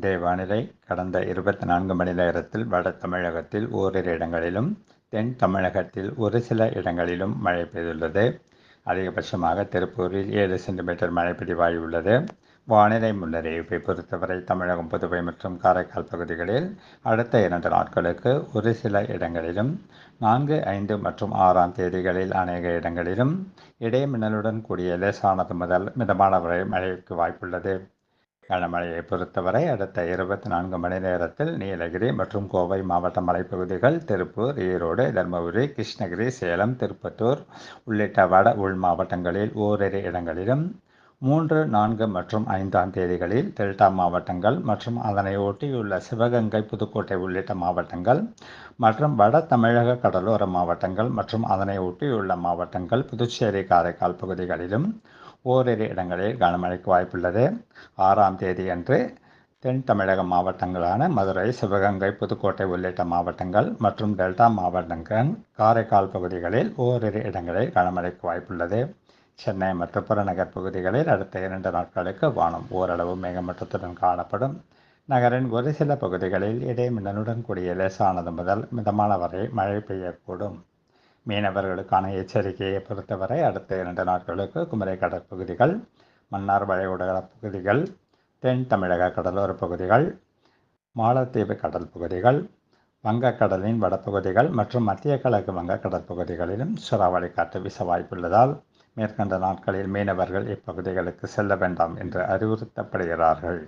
இன்றைய வானிலை கடந்த இருபத்தி நான்கு மணி நேரத்தில் வட தமிழகத்தில் ஓரிரு இடங்களிலும் தென் தமிழகத்தில் ஒரு சில இடங்களிலும் மழை பெய்துள்ளது. அதிகபட்சமாக திருப்பூரில் ஏழு சென்டிமீட்டர் மழை பதிவாகியுள்ளது. வானிலை முன்னறிவிப்பை பொறுத்தவரை தமிழகம் புதுவை மற்றும் காரைக்கால் பகுதிகளில் அடுத்த இரண்டு நாட்களுக்கு ஒரு சில இடங்களிலும் நான்கு ஐந்து மற்றும் ஆறாம் தேதிகளில் அநேக இடங்களிலும் இடைமின்னலுடன் கூடிய லேசானது முதல் மிதமான வரை மழைக்கு வாய்ப்புள்ளது. கனமழையை பொறுத்தவரை அடுத்த இருபத்தி நான்கு மணி நேரத்தில் நீலகிரி மற்றும் கோவை மாவட்ட மலைப்பகுதிகள் திருப்பூர் ஈரோடு தருமபுரி கிருஷ்ணகிரி சேலம் திருப்பத்தூர் உள்ளிட்ட வட உள் மாவட்டங்களில் ஓரிரு இடங்களிலும் மூன்று நான்கு மற்றும் ஐந்தாம் தேதிகளில் டெல்டா மாவட்டங்கள் மற்றும் அதனை ஒட்டியுள்ள சிவகங்கை புதுக்கோட்டை உள்ளிட்ட மாவட்டங்கள் மற்றும் வட தமிழக கடலோர மாவட்டங்கள் மற்றும் அதனை ஒட்டியுள்ள மாவட்டங்கள் புதுச்சேரி காரைக்கால் பகுதிகளிலும் ஓரிரு இடங்களில் கனமழைக்கு வாய்ப்புள்ளது. ஆறாம் தேதி அன்று தென் தமிழக மாவட்டங்களான மதுரை சிவகங்கை புதுக்கோட்டை உள்ளிட்ட மாவட்டங்கள் மற்றும் டெல்டா மாவட்டங்கள் காரைக்கால் பகுதிகளில் ஓரிரு இடங்களில் கனமழைக்கு வாய்ப்புள்ளது. சென்னை மற்றும் புறநகர் பகுதிகளில் அடுத்த இரண்டு நாட்களுக்கு வானம் ஓரளவு மேகமூட்டத்துடன் காணப்படும். நகரின் ஒரு சில பகுதிகளில் இடைமின்னலுடன் கூடிய லேசானது முதல் மிதமான வரை மழை பெய்யக்கூடும். மீனவர்களுக்கான எச்சரிக்கையை பொறுத்தவரை அடுத்த இரண்டு நாட்களுக்கு குமரை கடற்பகுதிகள் மன்னார் வளைகுடா பகுதிகள் தென் தமிழக கடலோர பகுதிகள் மாலத்தீவு கடல் பகுதிகள் வங்கக்கடலின் வடப்பகுதிகள் மற்றும் மத்திய கிழக்கு வங்கக்கடல் பகுதிகளிலும் சுறாவளி காற்று வீச வாய்ப்புள்ளதால் மேற்கண்ட நாட்களில் மீனவர்கள் இப்பகுதிகளுக்கு செல்ல வேண்டாம் என்று அறிவுறுத்தப்படுகிறார்கள்.